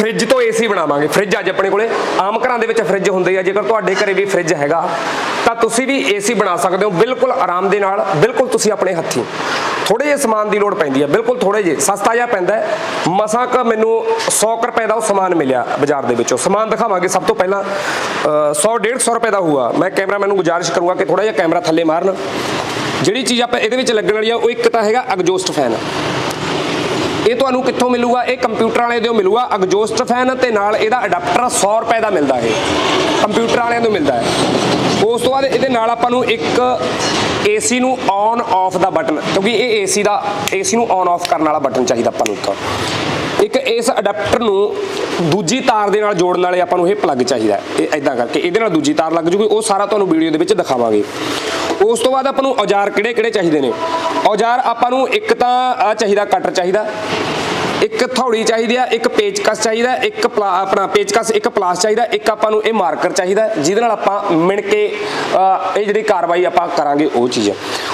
Fridge ਤੋਂ AC ਬਣਾਵਾਂਗੇ, fridge ਅੱਜ ਆਪਣੇ ਕੋਲੇ। ਆਮ ਘਰਾਂ ਦੇ ਵਿੱਚ ਫ੍ਰਿਜ ਹੁੰਦੇ ਆ, ਜੇਕਰ ਤੁਹਾਡੇ ਘਰੇ ਵੀ ਫ੍ਰਿਜ ਹੈਗਾ, ਤਾਂ ਤੁਸੀਂ ਵੀ ਏਸੀ ਬਣਾ ਸਕਦੇ ਹੋ, ਬਿਲਕੁਲ ਆਰਾਮ ਦੇ ਨਾਲ, ਬਿਲਕੁਲ ਤੁਸੀਂ ਆਪਣੇ ਹੱਥੀਂ। ਥੋੜੇ ਜਿਹੇ ਸਮਾਨ ਦੀ ਲੋੜ ਪੈਂਦੀ ਹੈ ਬਿਲਕੁਲ ਥੋੜੇ ਜਿਹੇ, ਸਸਤਾ ਜਿਹਾ ਪੈਂਦਾ ਮਸਾਂ ਕ ਮੈਨੂੰ 100 ਕੁ ਰੁਪਏ ਦਾ ਉਹ ਸਮਾਨ ਮਿਲਿਆ ਬਾਜ਼ਾਰ ਦੇ ਵਿੱਚੋਂ। ਸਮਾਨ ਦਿਖਾਵਾਂਗੇ ਸਭ ਤੋਂ ਪਹਿਲਾਂ 100 150 ਰੁਪਏ ਦਾ ਹੋਊਗਾ। ਮੈਂ ਕੈਮਰਾਮੈਨ ਨੂੰ ਗੁਜ਼ਾਰਿਸ਼ ਕਰੂੰਗਾ ਕਿ ਥੋੜਾ ਜਿਹਾ ਕੈਮਰਾ ਥੱਲੇ ਮਾਰਨ। ਜਿਹੜੀ ਚੀਜ਼ ਆਪਾਂ ਇਹਦੇ ਵਿੱਚ ਲੱਗਣ ਵਾਲੀ ਆ, ਉਹ ਇੱਕ ਤਾਂ ਹੈਗਾ ਐਗਜ਼ੌਸਟ ਫੈਨ। ਇਹ ਤੁਹਾਨੂੰ ਕਿੱਥੋਂ ਮਿਲੂਗਾ? ਇਹ ਕੰਪਿਊਟਰ ਵਾਲੇ ਤੋਂ ਮਿਲੂਗਾ। ਐਗਜ਼ੌਸਟ ਫੈਨ ਤੇ ਨਾਲ ਇਹਦਾ ਅਡਾਪਟਰ 100 ਰੁਪਏ ਦਾ ਮਿਲਦਾ ਇਹ। ਕੰਪਿਊਟਰ ਵਾਲਿਆਂ ਤੋਂ ਮਿਲਦਾ ਹੈ ਉਸ ਤੋਂ ਬਾਅਦ ਇਹਦੇ ਨਾਲ ਆਪਾਂ ਨੂੰ ਇੱਕ ਏਸੀ ਨੂੰ ਔਨ ਆਫ ਦਾ ਬਟਨ ਕਿਉਂਕਿ ਇਹ ਏਸੀ ਦਾ ਏਸੀ ਨੂੰ ਔਨ ਆਫ ਕਰਨ ਵਾਲਾ ਬਟਨ ਚਾਹੀਦਾ ਆਪਾਂ ਨੂੰ ਇੱਕ। ਇੱਕ ਇਸ ਅਡਾਪਟਰ ਨੂੰ ਦੂਜੀ ਤਾਰ ਦੇ ਨਾਲ ਜੋੜਨ ਵਾਲੇ ਆਪਾਂ ਨੂੰ ਇਹ ਪਲੱਗ ਚਾਹੀਦਾ ਇਹ ਐਦਾਂ ਕਰਕੇ ਇਹਦੇ ਨਾਲ ਦੂਜੀ ਤਾਰ ਲੱਗ ਜੂਗੀ। ਉਹ ਸਾਰਾ ਤੁਹਾਨੂੰ ਵੀਡੀਓ ਦੇ ਵਿੱਚ ਦਿਖਾਵਾਂਗੇ। ਉਸ ਤੋਂ ਬਾਅਦ ਆਪਾਂ ਨੂੰ ਔਜ਼ਾਰ ਕਿਹੜੇ ਕਿਹੜੇ ਚਾਹੀਦੇ ਨੇ? ਔਜ਼ਾਰ ਆਪਾਂ ਨੂੰ ਇੱਕ ਤਾਂ ਆ ਚਾਹੀਦਾ, ਕਟਰ ਚਾਹੀਦਾ। ਇੱਕ ਥੌੜੀ ਚਾਹੀਦੀ ਆ, ਇੱਕ ਪੇਚਕਸ ਚਾਹੀਦਾ, ਇੱਕ ਪਲਾ- ਆਪਣਾ ਪੇਚਕਸ, ਇੱਕ ਪਲਾਸ ਚਾਹੀਦਾ, ਇੱਕ ਆਪਾਂ ਨੂੰ ਇਹ ਮਾਰਕਰ ਚਾਹੀਦਾ, ਜਿਹਦੇ ਨਾਲ ਆਪਾਂ ਮਿਣ ਕੇ ਇਹ ਜਿਹੜੀ ਕਾਰਵਾਈ ਆਪਾਂ ਕਰਾਂਗੇ ਉਹ ਚੀਜ਼।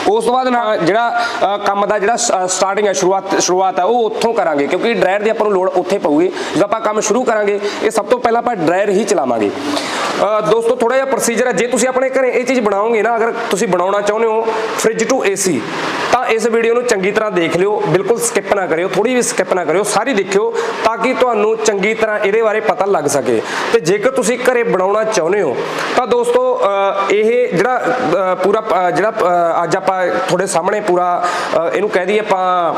ਉਸ ਤੋਂ ਬਾਅਦ ਨਾ ਜਿਹੜਾ ਕੰਮ ਦਾ ਜਿਹੜਾ ਸਟਾਰਟਿੰਗ ਹੈ ਸ਼ੁਰੂਆਤ ਸ਼ੁਰੂਆਤ ਹੈ ਉਹ ਉੱਥੋਂ ਕਰਾਂਗੇ, ਕਿਉਂਕਿ ਡਰਾਇਰ ਦੀ ਆਪਾਂ ਨੂੰ ਲੋੜ ਉੱਥੇ ਪਊਗੀ। ਜਦੋਂ ਆਪਾਂ ਕੰਮ ਸ਼ੁਰੂ ਕਰਾਂਗੇ, ਇਹ ਸਭ ਤੋਂ ਪਹਿਲਾਂ ਆਪਾਂ ਡਰਾਇਰ ਹੀ ਚਲਾਵਾਂਗੇ। ਦੋਸਤੋ ਥੋੜਾ ਜਿਹਾ ਪ੍ਰੋਸੀਜਰ ਹੈ ਜੇ ਤੁਸੀਂ ਆਪਣੇ ਘਰੇ ਇਹ ਚੀਜ਼ ਬਣਾਓਗੇ ਨਾ, ਅਗਰ ਤੁਸੀਂ ਬਣਾਉਣਾ ਚਾਹੁੰਦੇ ਹੋ ਫ੍ਰਿਜ ਟੂ ਏਸੀ ਤਾਂ ਇਸ ਵੀਡੀਓ ਨੂੰ ਚੰਗੀ ਤਰ੍ਹਾਂ ਦੇਖ ਲਿਓ ਬਿਲਕੁਲ ਸਕਿਪ ਨਾ ਕਰਿਓ ਥੋੜੀ ਵੀ ਸਕਿਪ ਨਾ ਕਰਿਓ ਸਾਰੀ ਦੇਖਿਓ ਤਾਂ ਕਿ ਤੁਹਾਨੂੰ ਚੰਗੀ ਤਰ੍ਹਾਂ ਇਹਦੇ ਬਾਰੇ ਪਤਾ ਲੱਗ ਸਕੇ। ਤੇ ਜੇਕਰ ਤੁਸੀਂ ਘਰੇ ਬਣਾਉਣਾ ਚਾਹੁੰਦੇ ਹੋ ਤਾਂ ਦੋਸਤੋ ਅ, ਇਹ ਜਿਹੜਾ ਪੂਰਾ ਜਿਹੜਾ ਅੱਜ ਆਪਾਂ ਤੁਹਾਡੇ ਸਾਹਮਣੇ ਪੂਰਾ ਇਹਨੂੰ ਕਹਿ ਦਈਏ ਆਪਾਂ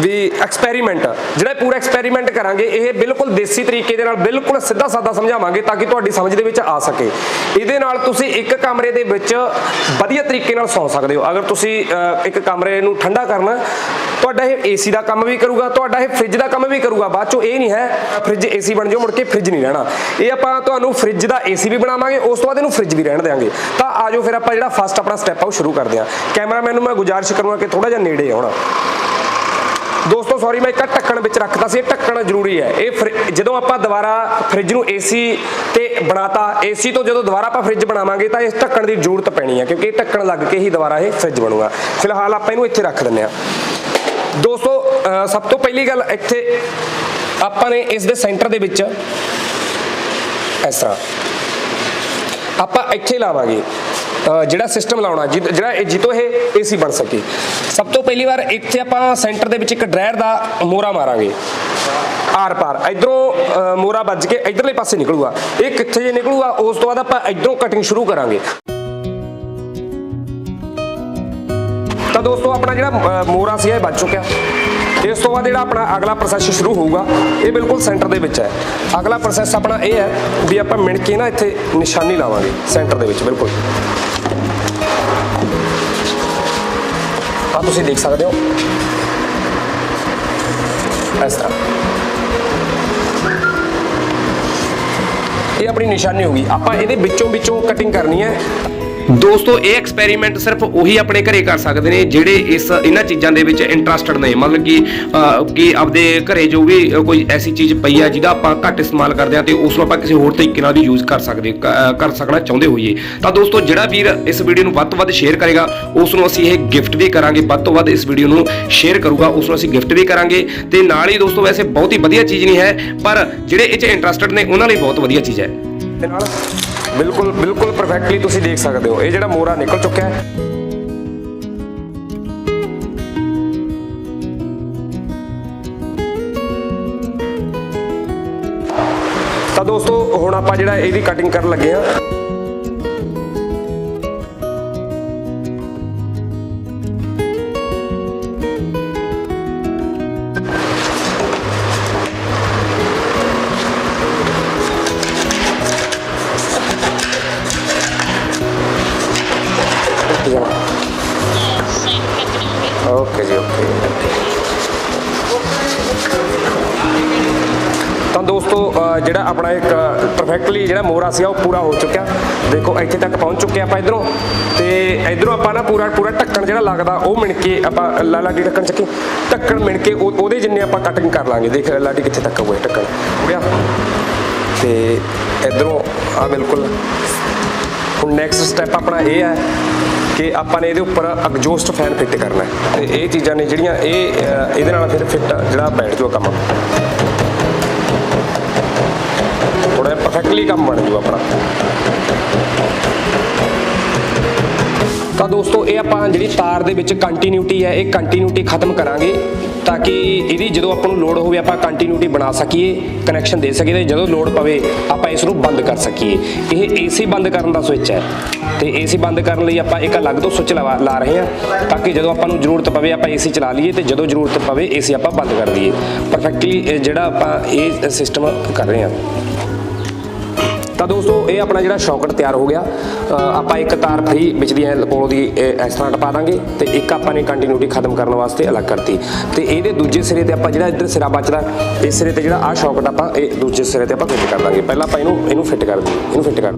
ਵੀ ਐਕਸਪੈਰੀਮੈਂਟ ਜਿਹੜਾ ਪੂਰਾ ਐਕਸਪੈਰੀਮੈਂਟ ਕਰਾਂਗੇ ਇਹ ਬਿਲਕੁਲ ਦੇਸੀ ਤਰੀਕੇ ਦੇ ਨਾਲ ਬਿਲਕੁਲ ਸਿੱਧਾ ਸਾਦਾ ਸਮਝਾਵਾਂਗੇ ਤਾਂ ਕਿ ਤੁਹਾਡੀ ਸਮਝ ਦੇ ਵਿੱਚ ਆ ਸਕੇ। ਇਹਦੇ ਨਾਲ ਤੁਸੀਂ ਇੱਕ ਕਮਰੇ ਦੇ ਵਿੱਚ ਵਧੀਆ ਤਰੀਕੇ ਨਾਲ ਸੌਂ ਸਕਦੇ ਹੋ। ਅਗਰ ਤੁਸੀਂ ਅ, ਇੱਕ ਕਮਰੇ ਨੂੰ ਠੰਡਾ ਕਰਨਾ, ਤੁਹਾਡਾ ਇਹ ਏਸੀ ਦਾ ਕੰਮ ਵੀ ਕਰੂਗਾ, ਤੁਹਾਡਾ ਇਹ ਫ੍ਰਿਜ ਦਾ ਕੰਮ ਵੀ ਕਰੂਗਾ। ਬਾਅਦ ਚੋਂ ਇਹ ਨਹੀਂ ਹੈ ਫ੍ਰਿਜ ਏਸੀ ਬਣ ਜਾਓ, ਮੁੜ ਕੇ ਫ੍ਰਿਜ ਨਹੀਂ ਰਹਿਣਾ। ਇਹ ਆਪਾਂ ਤੁਹਾਨੂੰ ਫ੍ਰਿਜ ਦਾ ਏਸੀ ਵੀ ਬਣਾਵਾਂਗੇ, ਉਸ ਤੋਂ ਬਾਅਦ ਇਹਨੂੰ ਫ੍ਰਿਜ ਵੀ ਰਹਿਣ ਦੇਵਾਂਗੇ ਤਾਂ ਆਜੋ ਫਿਰ ਆਪਾਂ ਜਿਹੜਾ ਫਸਟ ਆਪਣਾ ਸਟੈਪ ਆ ਉਹ ਸ਼ੁਰੂ ਕਰਦੇ ਹਾਂ। ਕੈਮਰਾਮੈਨ ਨੂੰ ਮੈਂ ਗੁਜ਼ਾਰਿਸ਼ ਕਰੂੰਗਾ ਕਿ ਥੋੜਾ ਜਿਹਾ ਨੇੜੇ ਆਉਣਾ। ਦੋਸਤੋ ਸੌਰੀ ਮੈਂ ਇੱਕ ਢੱਕਣ ਵਿੱਚ ਰੱਖਤਾ ਸੀ। ਇਹ ਢੱਕਣ ਜ਼ਰੂਰੀ ਹੈ। ਇਹ ਫਰਿ- ਜਦੋਂ ਆਪਾਂ ਦੁਬਾਰਾ ਫ੍ਰਿਜ ਨੂੰ ਏਸੀ ਤੇ ਬਣਾਤਾ ਏਸੀ ਤੋਂ ਜਦੋਂ ਦੁਬਾਰਾ ਆਪਾਂ ਫ੍ਰਿਜ ਬਣਾਵਾਂਗੇ, ਤਾਂ ਇਸ ਢੱਕਣ ਦੀ ਜ਼ਰੂਰਤ ਪੈਣੀ ਹੈ ਕਿਉਂਕਿ ਇਹ ਢੱਕਣ ਲੱਗ ਕੇ ਹੀ ਦੁਬਾਰਾ ਇਹ ਫ੍ਰਿਜ ਬਣੂਗਾ। ਫਿਲਹਾਲ ਆਪਾਂ ਇਹਨੂੰ ਇੱਥੇ ਰੱਖ ਦਿੰਦੇ ਹਾਂ। ਦੋਸਤੋ ਅਹ ਸਭ ਤੋਂ ਪਹਿਲੀ ਗੱਲ ਇੱਥੇ ਆਪਾਂ ਨੇ ਇਸ ਦੇ ਸੈਂਟਰ ਦੇ ਵਿੱਚ ਇਸ ਤਰ੍ਹਾਂ ਆਪਾਂ ਇੱਥੇ ਲਾਵਾਂਗੇ ਜਿਹੜਾ ਸਿਸਟਮ ਲਾਉਣਾ ਜਿਹ- ਜਿਹੜਾ ਇਹ ਜਿੱਤੋਂ ਇਹ ਏਸੀ ਬਣ ਸਕੇ। ਸਭ ਤੋਂ ਪਹਿਲੀ ਵਾਰ ਇੱਥੇ ਆਪਾਂ ਸੈਂਟਰ ਦੇ ਵਿੱਚ ਇੱਕ ਡਰਾਇਰ ਦਾ ਮੋਰਾ ਮਾਰਾਂਗੇ। ਆਰ ਪਾਰ ਇਧਰੋਂ ਮੋਰਾ ਵੱਜ ਕੇ ਇਧਰਲੇ ਪਾਸੇ ਨਿਕਲੂਗਾ। ਇਹ ਕਿੱਥੇ ਜੇ ਨਿਕਲੂਗਾ ਉਸ ਤੋਂ ਬਾਅਦ ਆਪਾਂ ਇਧਰੋਂ ਕਟਿੰਗ ਸ਼ੁਰੂ ਕਰਾਂਗੇ। ਤਾਂ ਦੋਸਤੋ ਆਪਣਾ ਜਿਹੜਾ ਅ, ਮੋਰਾ ਸੀ ਇਹ ਵੱਜ ਚੁੱਕਿਆ। ਇਸ ਤੋਂ ਬਾਅਦ ਜਿਹੜਾ ਆਪਣਾ ਅਗਲਾ ਪ੍ਰੋਸੈਸ ਸ਼ੁਰੂ ਹੋਊਗਾ, ਇਹ ਬਿਲਕੁਲ ਸੈਂਟਰ ਦੇ ਵਿੱਚ ਹੈ। ਅਗਲਾ ਪ੍ਰੋਸੈਸ ਆਪਣਾ ਇਹ ਹੈ ਵੀ ਆਪਾਂ ਮਿਣ ਕੇ ਨਾ ਇੱਥੇ ਨਿਸ਼ਾਨੀ ਲਾਵਾਂਗੇ ਸੈਂਟਰ ਦੇ ਵਿੱਚ, ਬਿਲਕੁਲ। ਆ ਤੁਸੀਂ ਦੇਖ ਸਕਦੇ ਹੋ। ਇਸ ਤਰ੍ਹਾਂ। ਇਹ ਆਪਣੀ ਨਿਸ਼ਾਨੀ ਹੋਗੀ ਆਪਾਂ ਇਹਦੇ ਵਿੱਚੋਂ ਵਿੱਚੋਂ ਕਟਿੰਗ ਕਰਨੀ ਹੈ। ਦੋਸਤੋ, ਇਹ ਐਕਸਪੈਰੀਮੈਂਟ ਸਿਰਫ ਉਹੀ ਆਪਣੇ ਘਰੇ ਕਰ ਸਕਦੇ ਨੇ ਜਿਹੜੇ ਇਸ, ਇਹਨਾਂ ਚੀਜ਼ਾਂ ਦੇ ਵਿੱਚ ਇੰਟਰਸਟਡ ਨੇ। ਮਤਲਬ ਕਿ ਕਿ ਆਪਦੇ ਘਰੇ ਜੋ ਵੀ ਕੋਈ ਐਸੀ ਚੀਜ਼ ਪਈ ਆ ਜਿਹਦਾ ਆਪਾਂ ਘੱਟ ਇਸਤੇਮਾਲ ਕਰਦੇ ਆ ਤੇ ਉਸ ਨੂੰ ਆਪਾਂ ਕਿਸੇ ਹੋਰ ਤਰੀਕੇ ਨਾਲ ਵੀ ਯੂਜ਼ ਕਰ ਸਕਦੇ, ਕ- ਕਰ ਸਕਣਾ ਚਾਹੁੰਦੇ ਹੋਈਏ। ਤਾਂ ਦੋਸਤੋ, ਜਿਹੜਾ ਵੀਰ ਇਸ ਵੀਡੀਓ ਨੂੰ ਵੱਧ ਤੋਂ ਵੱਧ ਸ਼ੇਅਰ ਕਰੇਗਾ ਉਸ ਨੂੰ ਅਸੀਂ ਇਹ ਗਿਫਟ ਵੀ ਕਰਾਂਗੇ। ਵੱਧ ਤੋਂ ਵੱਧ ਇਸ ਵੀਡੀਓ ਨੂੰ ਸ਼ੇਅਰ ਕਰੂਗਾ ਉਸ ਨੂੰ ਅਸੀਂ ਗਿਫਟ ਵੀ ਕਰਾਂਗੇ। ਤੇ ਨਾਲ ਹੀ ਦੋਸਤੋ, ਵੈਸੇ ਬਹੁਤ ਹੀ ਵਧੀਆ ਚੀਜ਼ ਨਹੀਂ ਹੈ, ਪਰ ਜਿਹੜੇ ਇਹ 'ਚ ਇੰਟਰਸਟਡ ਨੇ, ਉਹਨਾਂ ਲਈ ਬਹੁਤ ਵਧੀਆ ਚੀਜ਼ ਹੈ। ਤੇ ਨਾਲ ਬਿਲਕੁਲ ਬਿਲਕੁਲ ਪਰਫੈਕਟਲੀ ਤੁਸੀਂ ਦੇਖ ਸਕਦੇ ਹੋ। ਇਹ ਜਿਹੜਾ ਮੋਰਾ ਨਿਕਲ ਚੁੱਕਿਆ ਹੈ। ਤਾਂ ਦੋਸਤੋ, ਹੁਣ ਆਪਾਂ ਜਿਹੜਾ ਇਹਦੀ ਕਟਿੰਗ ਕਰਨ ਲੱਗੇ ਆ ਆਪਣਾ ਇੱਕ ਪਰਫੈਕਟਲੀ ਜਿਹੜਾ ਮੋਰਾ ਸੀ, ਉਹ ਪੂਰਾ ਹੋ ਚੁੱਕਿਆ। ਦੇਖੋ, ਇੱਥੇ ਤੱਕ ਪਹੁੰਚ ਚੁੱਕੇ ਆਪਾਂ ਇਧਰੋਂ। ਤੇ ਇਧਰੋਂ ਆਪਾਂ ਨਾ ਪੂਰਾ ਪੂਰਾ ਢੱਕਣ ਜਿਹੜਾ ਲੱਗਦਾ, ਉਹ ਮਿਣ ਕੇ ਆਪਾਂ ਲਾਡੀ ਢੱਕਣ ਚੱਕੀ। ਢੱਕਣ ਮਿਣ ਕੇ ਉਹਦੇ ਜਿੰਨੇ ਆਪਾਂ ਕਟਿੰਗ ਕਰ ਲਾਂਗੇ। ਦੇਖ ਲਾਡੀ ਕਿੱਥੇ ਤੱਕ ਹੋਇਆ ਢੱਕਣ। ਹੋ ਗਿਆ? ਤੇ ਇਧਰੋਂ ਆ ਬਿਲਕੁਲ। ਹੁਣ ਨੈਕਸਟ ਸਟੈਪ ਆਪਣਾ ਇਹ ਹੈ ਕਿ ਆਪਾਂ ਨੇ ਇਹਦੇ ਉੱਪਰ ਐਗਜ਼ੌਸਟ ਫੈਨ ਫਿੱਟ ਕਰਨਾ ਹੈ। ਤੇ ਇਹ ਚੀਜ਼ਾਂ ਨੇ ਜਿਹੜੀਆਂ ਇਹ ਇਹਦੇ ਨਾਲ ਫਿਰ ਫਿੱਟ ਜਿਹੜਾ ਬੈਠ ਜਾਊਗਾ ਕੰਮ। ਪਰਫੈਕਟਲੀ ਕੰਮ ਬਣ ਜੂ ਆਪਣਾ। ਤਾਂ ਦੋਸਤੋ, ਇਹ ਆਪਾਂ ਜਿਹੜੀ ਤਾਰ ਦੇ ਵਿੱਚ ਕੰਟੀਨਿਊਟੀ ਹੈ, ਇਹ ਕੰਟੀਨਿਊਟੀ ਖਤਮ ਕਰਾਂਗੇ ਤਾਂ ਕਿ ਇਹਦੀ ਜਦੋਂ ਆਪਾਂ ਨੂੰ ਲੋਡ ਹੋਵੇ ਆਪਾਂ ਕੰਟੀਨਿਊਟੀ ਬਣਾ ਸਕੀਏ ਕਨੈਕਸ਼ਨ ਦੇ ਸਕੀਏ ਤੇ ਜਦੋਂ ਲੋਡ ਪਵੇ ਆਪਾਂ ਇਸ ਨੂੰ ਬੰਦ ਕਰ ਸਕੀਏ। ਇਹ ਏਸੀ ਬੰਦ ਕਰਨ ਦਾ ਸਵਿਚ ਹੈ। ਤੇ ਏਸੀ ਬੰਦ ਕਰਨ ਲਈ ਆਪਾਂ ਇੱਕ ਅਲੱਗ ਤੋਂ ਸੁੱਚ ਲਵਾ ਲਾ ਰਹੇ ਹਾਂ ਤਾਂ ਕਿ ਜਦੋਂ ਆਪਾਂ ਨੂੰ ਜ਼ਰੂਰਤ ਪਵੇ ਆਪਾਂ ਏਸੀ ਚਲਾ ਲਈਏ ਤੇ ਜਦੋਂ ਜ਼ਰੂਰਤ ਪਵੇ ਏਸੀ ਆਪਾਂ ਬੰਦ ਕਰ ਦਈਏ। ਪਰਫੈਕਟਲੀ ਜਿਹੜਾ ਆਪਾਂ ਇਹ ਸਿਸਟਮ ਕਰ ਰਹੇ ਹਾਂ। ਤਾਂ ਦੋਸਤੋ, ਇਹ ਆਪਣਾ ਜਿਹੜਾ ਸ਼ੌਕਟ ਤਿਆਰ ਹੋ ਗਿਆ। ਆਪਾਂ ਇੱਕ ਤਾਰ ਫ੍ਰੀ ਵਿੱਚ ਦੀ ਐ ਕੋਲੋਂ ਦੀ ਇਸ ਤਰ੍ਹਾਂ ਟਪਾ ਦਾਂਗੇ ਤੇ ਇੱਕ ਆਪਾਂ ਨੇ ਕੰਟੀਨਿਊਟੀ ਖਤਮ ਕਰਨ ਵਾਸਤੇ ਅਲੱਗ ਕਰਤੀ। ਤੇ ਇਹਦੇ ਦੂਜੇ ਸਿਰੇ ਤੇ ਆਪਾਂ ਜਿਹੜਾ ਇੱਧਰ ਸਿਰਾ ਬਚਦਾ, ਇਸ ਸਿਰੇ ਤੇ ਜਿਹੜਾ ਆਹ ਸ਼ੌਕਟ ਆਪਾਂ ਇਹ ਦੂਜੇ ਸਿਰੇ ਤੇ ਆਪਾਂ ਫਿੱਟ ਕਰ ਦਾਂਗੇ। ਪਹਿਲਾਂ ਆਪਾਂ ਇਹਨੂੰ ਇਹਨੂੰ ਫਿੱਟ ਕਰ ਦਈਏ ਇਹਨੂੰ ਫਿੱਟ ਕਰ।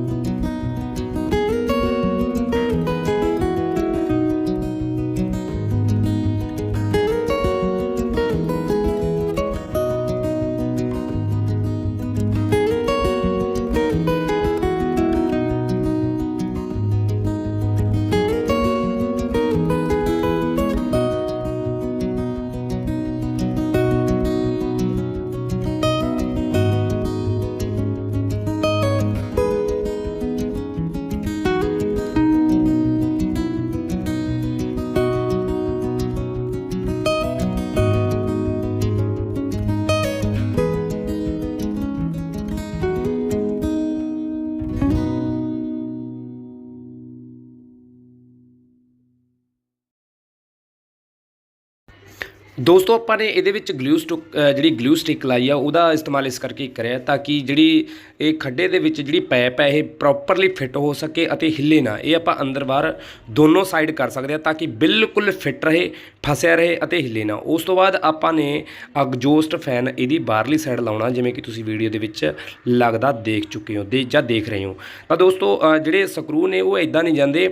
ਦੋਸਤੋ, ਆਪਾਂ ਨੇ ਇਹਦੇ ਵਿੱਚ ਗਲੂ ਸਟਿਕ ਜਿਹੜੀ ਗਲੂ ਸਟਿਕ ਲਾਈ ਆ, ਉਹਦਾ ਇਸਤੇਮਾਲ ਇਸ ਕਰਕੇ ਕਰਿਆ ਤਾਂ ਕਿ ਜਿਹੜੀ ਇਹ ਖੱਡੇ ਦੇ ਵਿੱਚ ਜਿਹੜੀ ਪੈਪ ਹੈ ਇਹ ਪ੍ਰੋਪਰਲੀ ਫਿੱਟ ਹੋ ਸਕੇ ਅਤੇ ਹਿੱਲੇ ਨਾ। ਇਹ ਆਪਾਂ ਅੰਦਰ ਬਾਹਰ ਦੋਨੋਂ ਸਾਈਡ ਕਰ ਸਕਦੇ ਆ ਤਾਂ ਕਿ ਬਿਲਕੁਲ ਫਿੱਟ ਰਹੇ, ਫਸਿਆ ਰਹੇ ਅਤੇ ਹਿੱਲੇ ਨਾ। ਉਸ ਤੋਂ ਬਾਅਦ ਆਪਾਂ ਨੇ ਅਗਜੋਸਟ ਫੈਨ ਇਹਦੀ ਬਾਹਰਲੀ ਸਾਈਡ ਲਾਉਣਾ, ਜਿਵੇਂ ਕਿ ਤੁਸੀਂ ਵੀਡੀਓ ਦੇ ਵਿੱਚ ਲੱਗਦਾ ਦੇਖ ਚੁੱਕੇ ਹੋ, ਦੇ ਜਾਂ ਦੇਖ ਰਹੇ ਹੋ। ਤਾਂ ਦੋਸਤੋ ਜਿਹੜੇ ਸਕਰੂ ਨੇ, ਉਹ ਇਦਾਂ ਨਹੀਂ ਜਾਂਦੇ।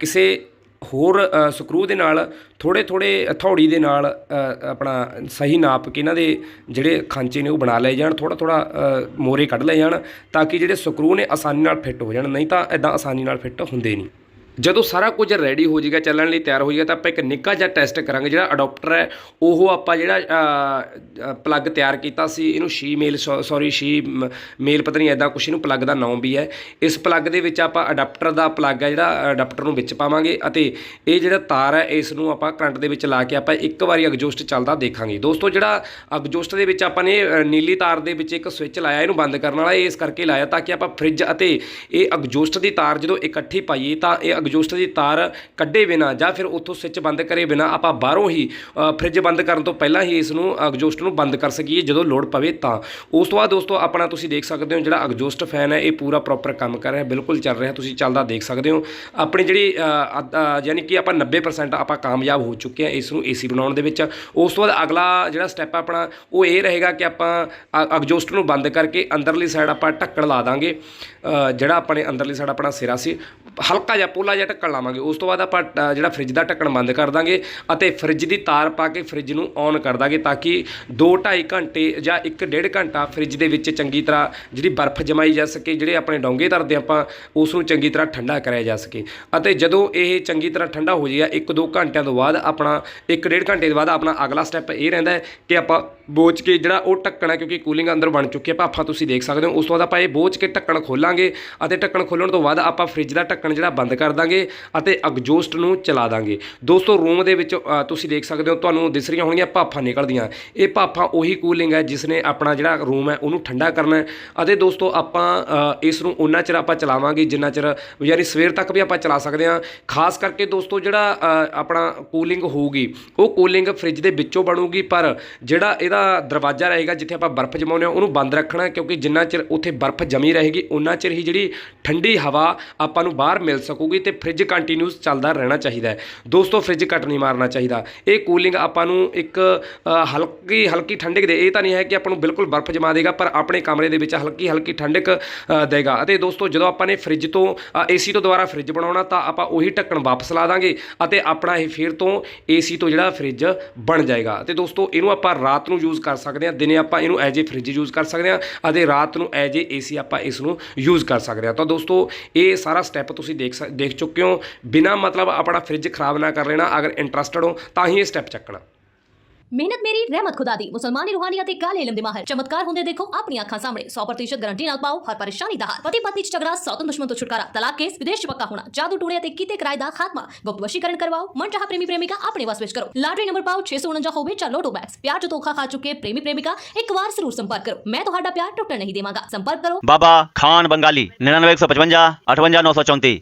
ਕਿਸੇ ਹੋਰ ਸਕਰੂ ਦੇ ਨਾਲ ਥੋੜ੍ਹੇ ਥੋੜ੍ਹੇ ਹਥੌੜੀ ਦੇ ਨਾਲ ਆਪਣਾ ਸਹੀ ਨਾਪ ਕੇ ਇਹਨਾਂ ਦੇ ਜਿਹੜੇ ਖਾਂਚੇ ਨੇ ਉਹ ਬਣਾ ਲਏ ਜਾਣ ਥੋੜ੍ਹਾ ਥੋੜ੍ਹਾ ਮੋਰੇ ਕੱਢ ਲਏ ਜਾਣ, ਤਾਂ ਕਿ ਜਿਹੜੇ ਸਕਰੂ ਨੇ ਆਸਾਨੀ ਨਾਲ ਫਿੱਟ ਹੋ ਜਾਣ, ਨਹੀਂ ਤਾਂ ਇਦਾਂ ਆਸਾਨੀ ਨਾਲ ਫਿੱਟ ਹੁੰਦੇ ਨਹੀਂ। ਜਦੋਂ ਸਾਰਾ ਕੁਝ ਰੈਡੀ ਹੋ ਜਾਏਗਾ, ਚੱਲਣ ਲਈ ਤਿਆਰ ਹੋ ਜਾਏਗਾ, ਤਾਂ ਆਪਾਂ ਇੱਕ ਨਿੱਕਾ ਜਿਹਾ ਟੈਸਟ ਕਰਾਂਗੇ, ਜਿਹੜਾ ਅਡਾਪਟਰ ਹੈ, ਉਹ ਆਪਾਂ ਜਿਹੜਾ ਪਲੱਗ ਤਿਆਰ ਕੀਤਾ ਸੀ, ਇਹਨੂੰ ਸ਼ੀ ਮੇਲ ਸੌਰੀ ਸ਼ੀ ਮੇਲ ਪਤਾ ਨਹੀਂ ਐਦਾਂ ਕੁਛ, ਇਹਨੂੰ ਪਲੱਗ ਦਾ ਨਾਮ ਵੀ ਹੈ। ਇਸ ਪਲੱਗ ਦੇ ਵਿੱਚ ਆਪਾਂ ਅਡਾਪਟਰ ਦਾ ਪਲੱਗ ਹੈ, ਜਿਹੜਾ ਅਡਾਪਟਰ ਨੂੰ ਵਿੱਚ ਪਾਵਾਂਗੇ ਅਤੇ ਇਹ ਜਿਹੜਾ ਤਾਰ ਹੈ, ਇਸ ਨੂੰ ਆਪਾਂ ਕਰੰਟ ਦੇ ਵਿੱਚ ਲਾ ਕੇ ਆਪਾਂ ਇੱਕ ਵਾਰੀ ਐਗਜ਼ੌਸਟ ਚੱਲਦਾ ਦੇਖਾਂਗੇ। ਦੋਸਤੋ, ਜਿਹੜਾ ਐਗਜ਼ੌਸਟ ਦੇ ਵਿੱਚ ਆਪਾਂ ਨੇ ਨੀਲੀ ਤਾਰ ਦੇ ਵਿੱਚ ਇੱਕ ਸਵਿਚ ਲਾਇਆ, ਇਹਨੂੰ ਬੰਦ ਕਰਨ ਵਾਲਾ, ਇਸ ਕਰਕੇ ਲਾਇਆ ਤਾਂ ਕਿ ਆਪਾਂ ਫ੍ਰਿਜ ਅਤੇ ਇਹ ਐਗਜ਼ੌਸਟ ਦੀ ਤਾਰ ਜਦੋਂ ਇਕੱਠੀ ਪਾਈਏ, ਤਾਂ ਇਹ ਐਗਜ਼ੌਸਟ ਦੀ ਤਾਰ ਕੱਢੇ ਬਿਨਾ ਜਾਂ ਫਿਰ ਉੱਥੋਂ ਸਵਿਚ ਬੰਦ ਕਰੇ ਬਿਨਾ ਆਪਾਂ ਬਾਹਰੋਂ ਹੀ ਅ, ਫ੍ਰਿਜ ਬੰਦ ਕਰਨ ਤੋਂ ਪਹਿਲਾਂ ਹੀ ਇਸ ਨੂੰ ਐਗਜ਼ੌਸਟ ਨੂੰ ਬੰਦ ਕਰ ਸਕੀਏ ਜਦੋਂ ਲੋੜ ਪਵੇ ਤਾਂ। ਉਸ ਤੋਂ ਬਾਅਦ ਦੋਸਤੋ ਆਪਣਾ ਤੁਸੀਂ ਦੇਖ ਸਕਦੇ ਹੋ ਜਿਹੜਾ ਐਗਜ਼ੌਸਟ ਫੈਨ ਹੈ ਇਹ ਪੂਰਾ ਪ੍ਰੋਪਰ ਕੰਮ ਕਰ ਰਿਹਾ ਬਿਲਕੁਲ ਚੱਲ ਰਿਹਾ ਤੁਸੀਂ ਚੱਲਦਾ ਦੇਖ ਸਕਦੇ ਹੋ। ਆਪਣੀ ਜਿਹੜੀ ਯਾਨੀ ਕਿ ਆਪਾਂ 90% ਆਪਾਂ ਕਾਮਯਾਬ ਹੋ ਚੁੱਕੇ ਹਾਂ ਇਸ ਨੂੰ ਏਸੀ ਬਣਾਉਣ ਦੇ ਵਿੱਚ। ਉਸ ਤੋਂ ਬਾਅਦ ਅਗਲਾ ਜਿਹੜਾ ਸਟੈਪ ਆਪਣਾ ਉਹ ਇਹ ਰਹੇਗਾ ਕਿ ਆਪਾਂ ਐਗਜ਼ੌਸਟ ਨੂੰ ਬੰਦ ਕਰਕੇ ਅੰਦਰਲੀ ਸਾਈਡ ਆਪਾਂ ਢੱਕਣ ਲਾ ਦਾਂਗੇ। ਜਿਹੜਾ ਆਪਣੇ ਅੰਦਰਲੀ ਸਾਈਡ ਆਪਣਾ ਸਿਰਾ ਸੀ ਹਲਕਾ ਜਿਹਾ ਪੋਲਾ ਜਿਹਾ ਢੱਕਣ ਲਾਵਾਂਗੇ। ਉਸ ਤੋਂ ਬਾਅਦ ਆਪਾਂ ਅ, ਜਿਹੜਾ ਫ੍ਰਿਜ ਦਾ ਢੱਕਣ ਬੰਦ ਕਰ ਦਾਂਗੇ ਅਤੇ ਫ੍ਰਿਜ ਦੀ ਤਾਰ ਪਾ ਕੇ ਫ੍ਰਿਜ ਨੂੰ ਔਨ ਕਰ ਦਾਂਗੇ ਤਾਂ ਕਿ 2-2.5 ਘੰਟੇ ਜਾਂ 1.5 ਘੰਟਾ ਫ੍ਰਿਜ ਦੇ ਵਿੱਚ ਚੰਗੀ ਤਰ੍ਹਾਂ ਜਿਹੜੀ ਬਰਫ਼ ਜਮਾਈ ਜਾ ਸਕੇ ਜਿਹੜੇ ਆਪਣੇ ਡੋਂਗੇ ਧਰਦੇ ਆਪਾਂ ਉਸ ਨੂੰ ਚੰਗੀ ਤਰ੍ਹਾਂ ਠੰਡਾ ਕਰਾਇਆ ਜਾ ਸਕੇ। ਅਤੇ ਜਦੋਂ ਇਹ ਚੰਗੀ ਤਰ੍ਹਾਂ ਠੰਡਾ ਹੋ ਜਾਏਗਾ 1-2 ਘੰਟਿਆਂ ਤੋਂ ਬਾਅਦ ਆਪਣਾ 1.5 ਘੰਟੇ ਤੋਂ ਬਾਅਦ ਆਪਣਾ ਅਗਲਾ ਸਟੈਪ ਇਹ ਰਹਿੰਦਾ ਹੈ ਕਿ ਆਪਾਂ ਬੋਚ ਕੇ ਜਿਹੜਾ ਉਹ ਢੱਕਣ ਹੈ ਕਿਉਂਕਿ ਕੂਲਿੰਗ ਅੰਦਰ ਬਣ ਚੁੱਕੀ ਹੈ ਭਾਫਾ ਤੁਸੀਂ ਦੇਖ ਸਕਦੇ ਹੋ। ਉਸ ਤੋਂ ਬਾਅਦ ਆਪਾਂ ਇਹ ਬੋਚ ਕੇ ਢੱਕਣ ਖੋਲਾਂਗੇ ਅਤੇ ਢੱਕਣ ਖੋਲਣ ਤੋਂ ਬਾਅਦ ਆਪਾਂ ਫ੍ਰਿਜ ਦਾ ਢੱਕਣ ਜਿਹੜਾ ਬੰਦ ਕਰ ਦਾਂਗੇ ਅਤੇ ਐਗਜ਼ੌਸਟ ਨੂੰ ਚਲਾ ਦਾਂਗੇ। ਦੋਸਤੋ, ਰੂਮ ਦੇ ਵਿੱਚ ਤੁਸੀਂ ਦੇਖ ਸਕਦੇ ਹੋ, ਤੁਹਾਨੂੰ ਦਿਸ ਰਹੀਆਂ ਹੋਣਗੀਆਂ ਭਾਫਾਂ ਨਿਕਲਦੀਆਂ। ਇਹ ਭਾਫਾਂ ਉਹੀ ਕੂਲਿੰਗ ਹੈ ਜਿਸ ਨੇ ਆਪਣਾ ਜਿਹੜਾ ਰੂਮ ਹੈ ਉਹਨੂੰ ਠੰਡਾ ਕਰਨਾ ਅਤੇ ਦੋਸਤੋ, ਆਪਾਂ ਇਸ ਨੂੰ ਉਨਾ ਚਿਰ ਆਪਾਂ ਚਲਾਵਾਂਗੇ ਜਿੰਨਾ ਚਿਰ, ਯਾਨੀ ਸਵੇਰ ਤੱਕ ਵੀ ਆਪਾਂ ਚਲਾ ਸਕਦੇ ਹਾਂ। ਖਾਸ ਕਰਕੇ ਦੋਸਤੋ, ਜਿਹੜਾ ਆਪਣਾ ਕੂਲਿੰਗ ਹੋਊਗੀ, ਉਹ ਕੂਲਿੰਗ ਫ੍ਰਿਜ ਦੇ ਵਿੱਚੋਂ ਬਣੂਗੀ, ਪਰ ਜਿਹੜਾ ਇਹਦਾ ਦਰਵਾਜ਼ਾ ਰਹੇਗਾ ਜਿੱਥੇ ਆਪਾਂ ਬਰਫ਼ ਜਮਾਉਂਦੇ ਹਾਂ, ਉਹਨੂੰ ਬੰਦ ਰੱਖਣਾ ਕਿਉਂਕਿ ਜਿੰਨਾ ਚਿਰ ਉੱਥੇ ਬਰਫ਼ ਜਮੀ ਰਹੇਗੀ ਉਹਨਾਂ ਚਿਰ ਹੀ ਜਿਹੜੀ ਠੰਡੀ ਹਵਾ ਆਪਾਂ ਨੂੰ ਬਾਹਰ ਮਿਲ ਸਕੂਗੀ ਤੇ ਫ੍ਰਿਜ ਕੰਟੀਨਿਊਸ ਚੱਲਦਾ ਰਹਿਣਾ ਚਾਹੀਦਾ ਹੈ। ਦੋਸਤੋ ਫ੍ਰਿਜ ਕੱਟ ਨਹੀਂ ਮਾਰਨਾ ਚਾਹੀਦਾ। ਇਹ ਕੂਲਿੰਗ ਆਪਾਂ ਨੂੰ ਇੱਕ ਹਲਕੀ ਹਲਕੀ ਠੰਡਕ ਦੇ ਇਹ ਤਾਂ ਨਹੀਂ ਹੈ ਕਿ ਆਪਾਂ ਨੂੰ ਬਿਲਕੁਲ ਬਰਫ਼ ਜਮਾ ਦੇਗਾ ਪਰ ਆਪਣੇ ਕਮਰੇ ਦੇ ਵਿੱਚ ਹਲਕੀ ਹਲਕੀ ਠੰਡਕ ਅ, ਦੇਗਾ। ਅਤੇ ਦੋਸਤੋ ਜਦੋਂ ਆਪਾਂ ਨੇ ਫ੍ਰਿਜ ਤੋਂ ਏਸੀ ਤੋਂ ਦੁਬਾਰਾ ਫ੍ਰਿਜ ਬਣਾਉਣਾ ਤਾਂ ਆਪਾਂ ਉਹੀ ਢੱਕਣ ਵਾਪਸ ਲਾ ਦਾਂਗੇ ਅਤੇ ਆਪਣਾ ਇਹ ਫਿਰ ਤੋਂ ਏਸੀ ਤੋਂ ਜਿਹੜਾ ਫ੍ਰਿਜ ਬਣ ਜਾਏਗਾ। ਤੇ ਦੋਸਤੋ ਇਹਨੂੰ ਆਪਾਂ ਰਾਤ ਨੂੰ ਯੂਜ਼ ਕਰ ਸਕਦੇ ਹਾਂ ਦਿਨੇ ਆਪਾਂ ਇਹਨੂੰ ਐਜ ਏ ਫ੍ਰਿਜ ਯੂਜ਼ ਕਰ ਸਕਦੇ ਹਾਂ ਅਤੇ ਰਾਤ ਨੂੰ ਐਜ ਏ ਏਸੀ ਆਪਾਂ ਇਸ ਨੂੰ ਯੂਜ਼ ਕਰ ਸਕਦੇ ਹਾਂ। ਤਾਂ ਦੋਸਤੋ ਇਹ ਸਾਰਾ ਸਟੈਪ ਤੁਸੀਂ ਦੇਖ ਸਕ- ਦੇਖ चुके हो बिना मतलब अपना फ्रिज खराब ना कर लेना अगर इंटरेस्टेड हो तो ही स्टैप चकना मेहनत मेरी रहमत खुदा दी। मुसलमानी रूहानियत एक गाल इलम दिमाग है चमत्कार होंदे देखो अपनी आंखा सामने। सौ प्रतिशत गारंटी ना पाओ हर परेशानी दा पति पत्नी झगड़ा सौतन दुश्मन तो छुटकारा। तलाक केस विदेश पक्का होना। जादू टोने ते कीते किराएदा खात्मा। गुप्त वशीकरण करवाओ मन चाह प्रेमी प्रेमिका अपने वास पेश करो। लॉटरी नंबर पाओ छे सौ उनजा होवे चार लोटो बैग्स। प्यार जो धोखा खा चुके प्रेमी प्रेमिका एक बार ज़रूर संपर्क करो। मैं तो प्यार टुटन नहीं देवांगा। संपर्क करो। बाबा खान बंगाली निन्यानवे एक सौ पचवंजा अठवंजा नौ सौ चौंतीस